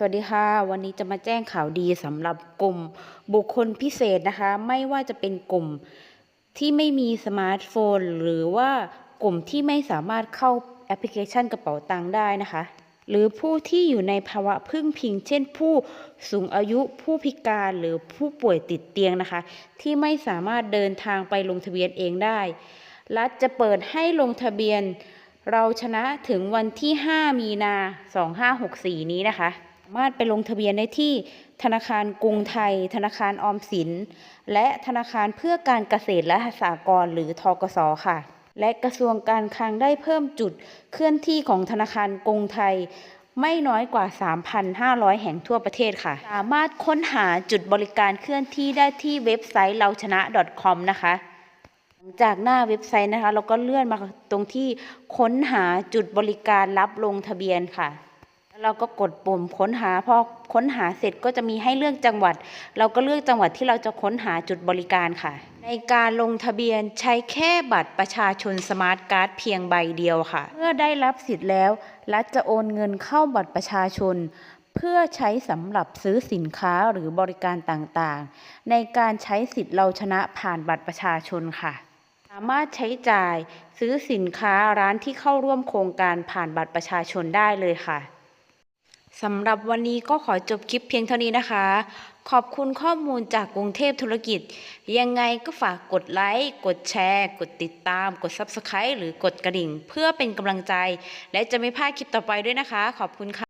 สวัสดีค่ะ วันนี้จะมาแจ้งข่าวดีสำหรับกลุ่มบุคคลพิเศษนะคะ ไม่ว่าจะเป็นกลุ่มที่ไม่มีสมาร์ทโฟน หรือว่ากลุ่มที่ไม่สามารถเข้าแอปพลิเคชันกระเป๋าตังค์ได้นะคะ หรือผู้ที่อยู่ในภาวะพึ่งพิง เช่นผู้สูงอายุผู้พิการหรือผู้ป่วยติดเตียงนะคะ ที่ไม่สามารถเดินทางไปลงทะเบียนเองได้ รัฐจะเปิดให้ลงทะเบียน เราชนะถึงวันที่ 5 มีนา 2564 นี้นะคะามารถไปลงทะเบียนได้ที่ธนาคารกรุงไทย ธนาคารออมสิน และธนาคารเพื่อการเกษตรและสหกรณ์หรือทกสค่ะ และกระทรวงการคลังได้เพิ่มจุดเคลื่อนที่ของธนาคารกรุงไทย ไม่น้อยกว่า 3,500 แห่งทั่วประเทศค่ะ สามารถค้นหาจุดบริการเคลื่อนที่ได้ที่เว็บไซต์เราชนะ .com นะคะหลังจากหน้าเว็บไซต์นะคะ เราก็เลื่อนมาตรงที่ค้นหาจุดบริการรับลงทะเบียนค่ะ เราก็กดปุ่มค้นหาพอค้นหาเสร็จก็จะมีให้เลือกจังหวัด เราก็เลือกจังหวัดที่เราจะค้นหาจุดบริการค่ะ ในการลงทะเบียนใช้แค่บัตรประชาชนสมาร์ทการ์ดเพียงใบเดียวค่ะ เมื่อได้รับสิทธิ์แล้ว รัฐจะโอนเงินเข้าบัตรประชาชน เพื่อใช้สำหรับซื้อสินค้าหรือบริการต่างๆ ในการใช้สิทธิ์เราชนะผ่านบัตรประชาชนค่ะสามารถใช้จ่ายซื้อสินค้าร้านที่เข้าร่วมโครงการผ่านบัตรประชาชนได้เลยค่ะ สำหรับวันนี้ก็ขอจบคลิปเพียงเท่านี้นะคะ ขอบคุณข้อมูลจากกรุงเทพธุรกิจ ยังไงก็ฝากกดไลค์ กดแชร์ กดติดตาม กด Subscribe หรือกดกระดิ่ง เพื่อเป็นกำลังใจ และจะไม่พลาดคลิปต่อไปด้วยนะคะ ขอบคุณค่ะ